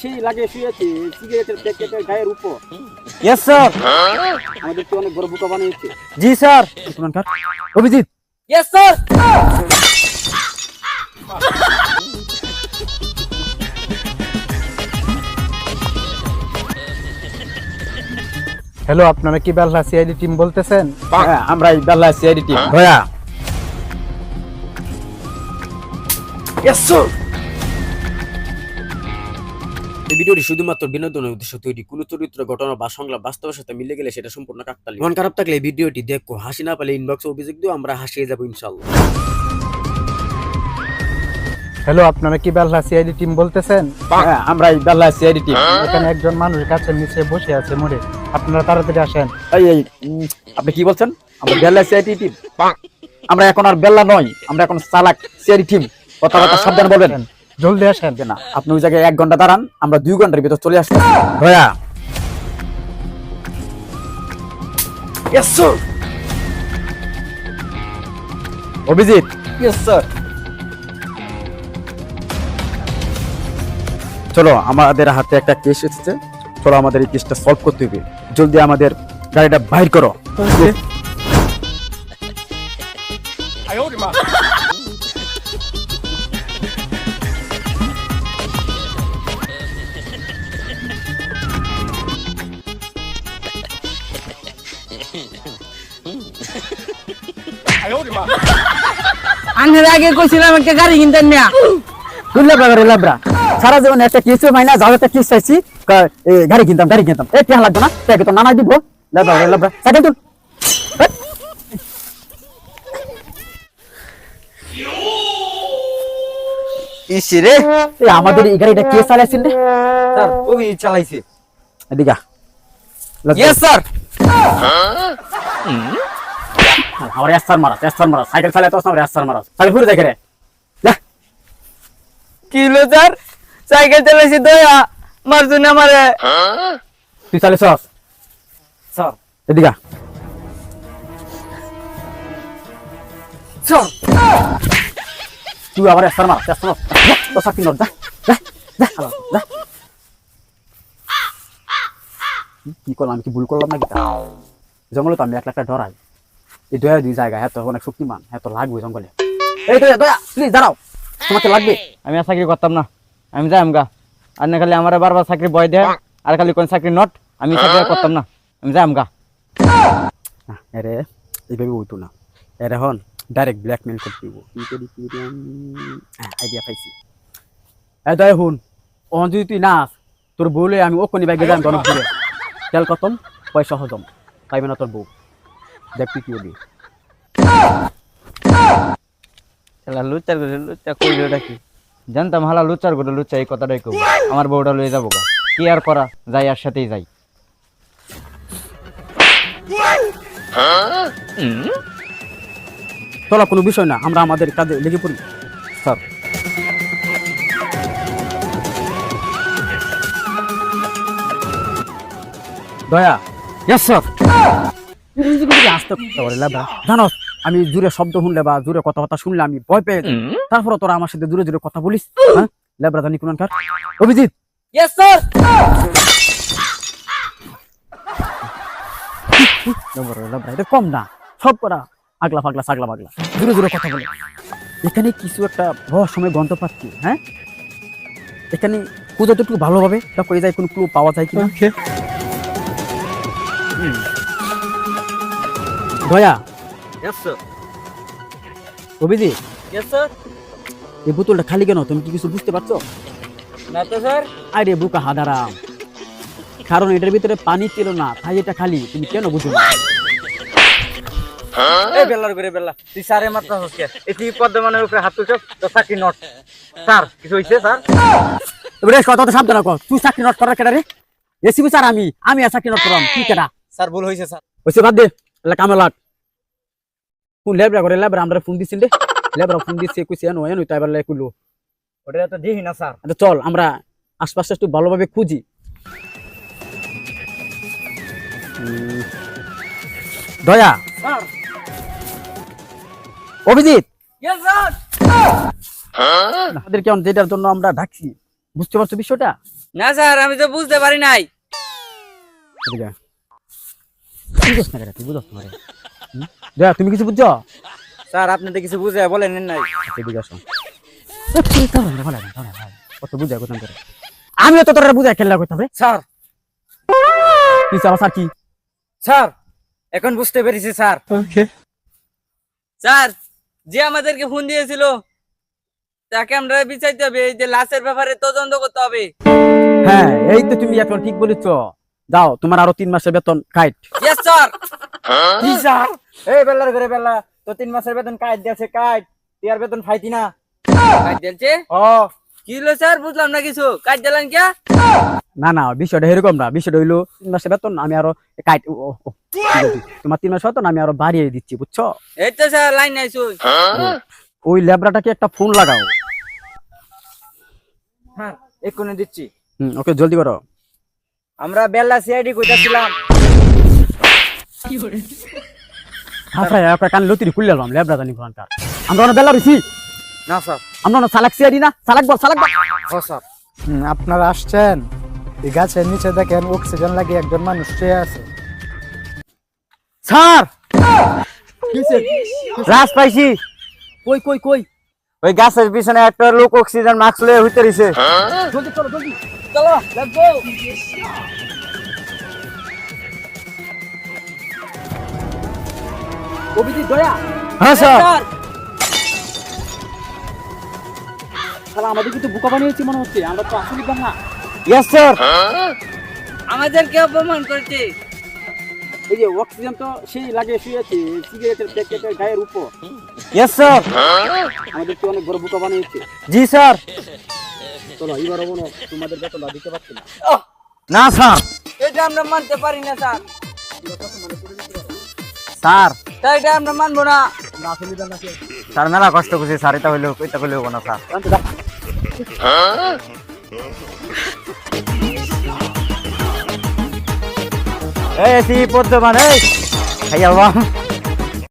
সেই লাগে শুয়েছে সিগারেটের প্যাকেটের গায়ের উপর। ইয়েস স্যার আমাদেরকে অনেক বড় বোকা বানিয়েছে। জি sir. Abhijit. Yes sir hello আপনারা কি বেল্লা সিআইডি টিম বলতেছেন? হ্যাঁ আমরা বেল্লা সিআইডি টিম ভয়া স্যার এই ভিডিওটি শুধুমাত্র বিনোদনের উদ্দেশ্যে তৈরি। কোনো চরিত্র ঘটনা বা সংলাপ বাস্তবের সাথে মিলে গেলে সেটা সম্পূর্ণ কাকতালি মন খারাপ থাকলে এই ভিডিওটি দেখো। হাসি না পেলে ইনবক্সে অভিযোগ দিও আমরা হাসিয়ে যাব ইনশাল্লাহ হ্যালো আপনারা কি বেল্লা সিআইডি টিম বলতেছেন? হ্যাঁ আমরা এই বেল্লা সিআইডি টিম এখানে একজন মানুষ গাছের নিচে বসে আছে মরে আপনারা তাড়াতাড়ি আসেন। এই এই উম, আপনি কি বলছেন? আমরা বেল্লা সিআইডি টিম আমরা এখন আর বেল্লা নই আমরা এখন চালাক সিআইডি টিম কথাবার্তা সাবধান বলবেন। জলদি আসেন। না আপনি ওই জায়গায় এক ঘণ্টা দাঁড়ান আমরা দুই ঘণ্টার ভিতর চলে আসব। ভয়া অভিজিৎ। ইয়েস স্যার চলো আমাদের হাতে একটা কেস এসেছে। চলো আমাদের এই কেসটা সলভ করতে হবে। জলদি আমাদের গাড়িটা বাইর করো। আনের আগে কইছিলাম একটা গাড়ি কিনতেন না তুই লাবরা করে লাবরা সারা জীবন একটা কিছু মাইনা যাও একটা কিস চাইছি গাড়ি কিনতাম গাড়ি কিনতাম। এ কেন লাগবে না তাকে তো নানাই দিব। লাবরা করে লাবরা সাইকেল তুল। হেৎ। ইসি রে। এ, আমাদের এই গাড়িটা কে চালাইছেন রে? স্যার ওই চালাইছে। এদিকে ইয়েস স্যার আমার এস্তার মারা এস্তার মারা সাইকেল চালাতে আসছে আমার এস্তার মারা সাইকেল ঘুরে দেখে রে যা। কি হলো স্যার সাইকেল চালাইছি দয়া মারছুন আমারে। তুই চালিস স্যার এদিকে। স্যার তুই আবার এস্তার মারা এস্তার মারা যা, তো নট যা যা যা হালা, যা কি করলাম আমি কি ভুল করলাম নাকি? জঙ্গলে তো আমি এক লাখটা ডরাই। এই দয়া দুই জায়গা হ্যাঁ তো অনেক শক্তিমান হ্যাঁ তো লাগবে জঙ্গলে। এই দয়া দয়া প্লিজ দাঁড়াও। তোমাকে লাগবে। আমি আর চাকরি করতাম না। আমি যাই আমগা। আর না খালি আমার বারবার চাকরি বয় দেয়। আর খালি কোন চাকরি নট আমি চাকরি করতাম না। আমি যাই আমগা। এরে এইভাবে হইতো না। এর এখন ডাইরেক্ট ব্ল্যাকমেল করতে দিব। কি করি কি আইডিয়া পাইছি। এ দয়া হুন ও যদি তুই নাচ তোর বউলে আমি ওখানে বাইকে যাই গণক ঘুরে তেল কতম পয়সা হজম। পাইবে না তোর বউ। দেখ তুই কি হবি শালা লুচার করে লুচা কইলো কি? জানতাম হালা লুচার করে লুচা এই কথাটাই কব আমার বউটা লয়ে যাব গা। কি আর করা যাই আর সাথেই যাই। চলো কোনো বিষয় না আমরা আমাদের কাজে লেগে পড়ি। স্যার। দয়া ইয়েস স্যার আসতে পারে লাভা জানোস আমি জুড়ে শব্দ শুনলে বা জুড়ে কথাবার্তা শুনলে আমি ভয় পেয়ে তারপরে তোরা আমার সাথে দূরে দূরে কথা বলিস হ্যাঁ? লেবরা জানি কোন অভিজিৎ। ইয়েস স্যার লেবরা লেবরা এটা কম না। সব করা আগলা পাগলা সাগলা পাগলা। দূরে দূরে কথা বলে। এখানে কিছু একটা রহস্যময় গন্ধ পাচ্ছি হ্যাঁ? এখানে একটু ভালোভাবে তা করে যায় কোনো ক্লু পাওয়া যায় কিনা। দয়া স্যার অভিজিৎ। স্যার এই বোতলটা খালি কেন? তুমি কি কিছু বুঝতে পারছ? না তো স্যার আরে বুকা হাদারাম কারণ এটার ভিতরে পানি ছিল না তাই এটা খালি। তুমি কেন বুঝো না? এই বেল্লার করে বেল্লা। তুই মাত্র হচ্ছে এটি পদ্মমানের উপরে হাত তুলছ তো চাকরি নট স্যার কিছু হইছে স্যার এবারে কথা তো সাবধান তুই চাকরি নট করার রে? রেসিপি স্যার আমি। আমি আর চাকরি নট করাম। তুই কেটা স্যার ভুল হইছে স্যার। ওইসে বাদ দে। এলা কামে লাগ। ফোন লেবরা করে লেবরা আমরা ফোন দিচ্ছি রে লেবরা ফোন দিচ্ছে কইছে এনো এনো তাই এবার লেকুলো ওটা তো দিই না স্যার। আচ্ছা চল আমরা আশপাশটা একটু ভালোভাবে খুঁজি। দয়া। স্যার। অভিজিৎ। Yes sir. আমাদের কেমন যেটার জন্য আমরা ডাকছি বুঝতে পারছ বিষয়টা? না স্যার আমি তো বুঝতে পারি নাই। বুঝছ না তুই বুঝছ না তুমি কিছু বুঝছ? স্যার আপনি তো কিছু বুঝে বলেন নাই। কত করে? আমিও তো তোরা বুঝায় খেলা করতাম রে স্যার। কি স্যার কি? স্যার এখন বুঝতে পেরেছি স্যার। স্যার যে আমাদেরকে ফোন দিয়েছিল তাকে আমরা বিচারতে হবে। এই যে লাশের ব্যাপারে তদন্ত করতে হবে। হ্যাঁ এই তো তুমি এখন ঠিক বলেছ। দাও তোমার আরও তিন মাসের বেতন কাইট। ইয়েস স্যার কি স্যার এই বেলার ঘরে বেলা তো তিন মাসের বেতন কাট দিয়েছে কাট টিয়ার বেতন ফাইতি না। কাজ দিলছে ও কি হলো স্যার বুঝলাম না কিছু। কাজ দিলেন কে না না বিষয়টা এরকম না। বিষয়টা হইল তিন মাসের বেতন আমি আরও কাইট। তোমার তিন মাস বেতন আমি আরও বাড়িয়ে দিচ্ছি বুঝছ? এই তো স্যার লাইন নাই শুই। ওই ল্যাবরাটাকে একটা ফোন লাগাও। হ্যাঁ এক্ষুনি দিচ্ছি। হুম ওকে জলদি করো। আমরা বেলা সিআইডি কইতাছিলাম। কান লতিরি খুললে জানি কোনকার আমরা অনেক বেলা রইছি। না স্যার। আমরা অনেক সালাক সিয়ারি না সালাক বল সালাক বল। ও স্যার। আপনারা আসছেন? এই গাছের নিচে দেখেন অক্সিজেন লাগিয়ে একজন মানুষ শুয়ে আছে। স্যার! রাস পাইছি। কই কই কই? ওই গাছের পিছনে একটা লোক অক্সিজেন মাস্ক লয়ে হইতে রইছে। জলদি চলো জলদি। চলো লেটস গো অভিজিৎ দয়া হ্যাঁ স্যার। শালা আমাদের কিন্তু বোকা বানিয়েছে মনে হচ্ছে আমরা তো আসলে বাংলা ইয়েস স্যার আমাদেরকে অপমান করেছে? এই যে অক্সিজেন তো সেই লাগে শুয়েছে সিগারেটের প্যাকেটের গায়ের উপর। ইয়েস স্যার আমাদেরকে অনেক বড় বোকা বানিয়েছে। জি স্যার। চলো এবার মনে তোমাদের বেতনটা দিতে পারছি না। না স্যার। এটা আমরা মানতে পারি না স্যার। স্যার। তাই এটা আমরা মানবো না। স্যার মেলা কষ্ট করছি স্যার। এটা হইলেও এটা হইলেও না স্যার। এই সি পদ্মমান এই। খাইয়া